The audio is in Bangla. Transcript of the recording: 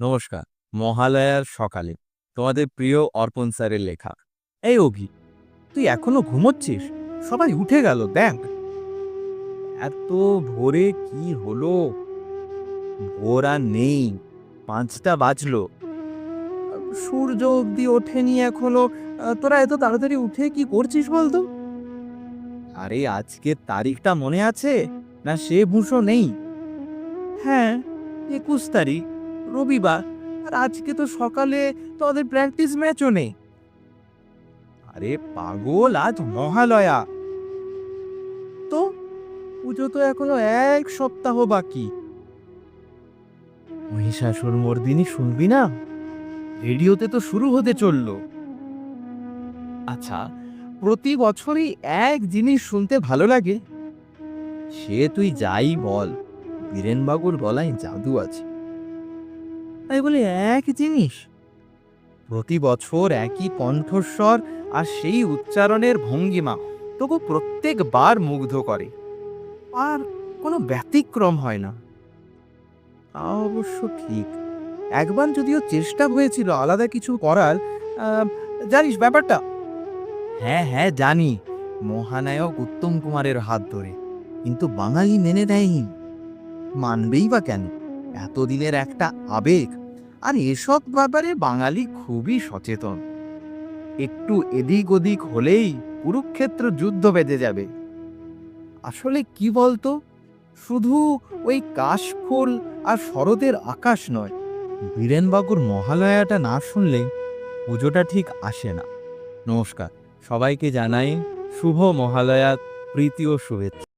নমস্কার, মহালয়ার সকালে তোমাদের প্রিয় অর্পণ স্যারের লেখা। এই অভি, তুই এখনও ঘুমোচ্ছিস? সবাই উঠে গেল, দেখ। এত ভোরে কি হলো? ভোর আর নেই, পাঁচটা বাজলো। সূর্য অবধি ওঠেনি এখনও। তোরা এত তাড়াতাড়ি উঠে কি করছিস বলতো? আরে আজকের তারিখটা মনে আছে? না, সে ভূষো নেই। হ্যাঁ একুশ তারিখ। রবিবার। আর আজকে তো সকালে তোদের প্র্যাকটিস ম্যাচও নেই। আরে পাগল আজ মহালয়া। তো পুজো তো এখনও এক সপ্তাহ বাকি। মহিষাসুর মর্দিনী শুনবি না? রেডিওতে তো শুরু হতে চলল। আচ্ছা প্রতি বছরই এক জিনিস শুনতে ভালো লাগে? সে তুই যাই বল। বীরেনবাবুর গলায় জাদু আছে। তাই বলে এক জিনিস। প্রতি বছর একই কণ্ঠস্বর আর সেই উচ্চারণের ভঙ্গিমা তবু প্রত্যেকবার মুগ্ধ করে। আর কোনো ব্যতিক্রম হয় না। তা অবশ্য ঠিক। একবার যদিও চেষ্টা হয়েছিল আলাদা কিছু করার জানিস ব্যাপারটা? হ্যাঁ হ্যাঁ জানি। মহানায়ক উত্তম কুমারের হাত ধরে। কিন্তু বাঙালি মেনে নেয়নি। মানবেই বা কেন? এতদিনের একটা আবেগ আর এসব ব্যাপারে বাঙালি খুবই সচেতন। একটু এদিক ওদিক হলেই কুরুক্ষেত্র যুদ্ধ বেঁধে যাবে। আসলে কি বলতো? শুধু ওই কাশফুল আর শরতের আকাশ নয়, বীরেনবাবুর মহালয়াটা না শুনলে পুজোটা ঠিক আসে না। নমস্কার, সবাইকে জানাই শুভ মহালয়া, প্রীতি ও শুভেচ্ছা।